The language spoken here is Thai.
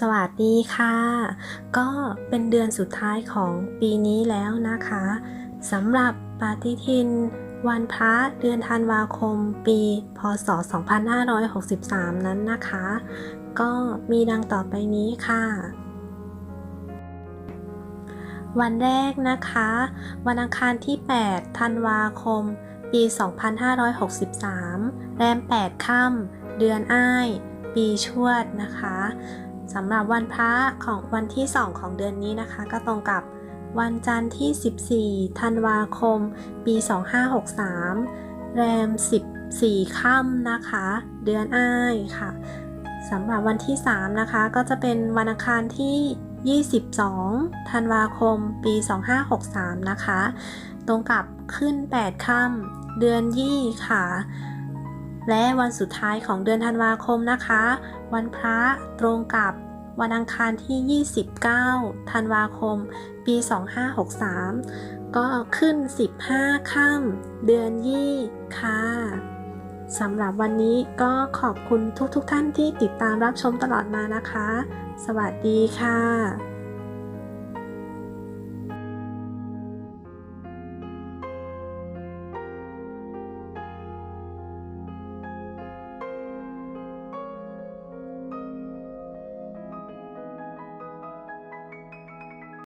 สวัสดีค่ะ ก็เป็นเดือนสุดท้ายของปีนี้แล้วนะคะสำหรับปฏิทิน วันพระเดือนธันวาคม ปี พศ 2563 นั้นนะคะ ก็มีดังต่อไปนี้ค่ะ วันแรกนะคะ วันอังคารที่ 8 ธันวาคม ปี 2563 แรม 8 ค่ำเดือนอ้าย ปีชวดนะคะ สำหรับวันพระของวันที่ 2 ของเดือนนี้นะคะ ก็ตรงกับวันจันทร์ที่ 14 ธันวาคม ปี 2563 แรม 14 ค่ำนะคะ เดือนอ้ายค่ะสำหรับวันที่ 3 นะคะ ก็จะเป็นวันอังคารที่ 22 ธันวาคม ปี 2563 นะคะ ตรงกับขึ้น 8 ค่ำเดือนยี่ค่ะ และวันสุดท้ายของเดือนธันวาคมนะคะ วันพระตรงกับวันอังคารที่ 29 ธันวาคม ปี 2563 ก็ขึ้น 15 ค่ำเดือนยี่ค่ะสำหรับวันนี้ก็ขอบคุณทุกๆทท่านที่ติดตามรับชมตลอดมานะคะ สวัสดีค่ะ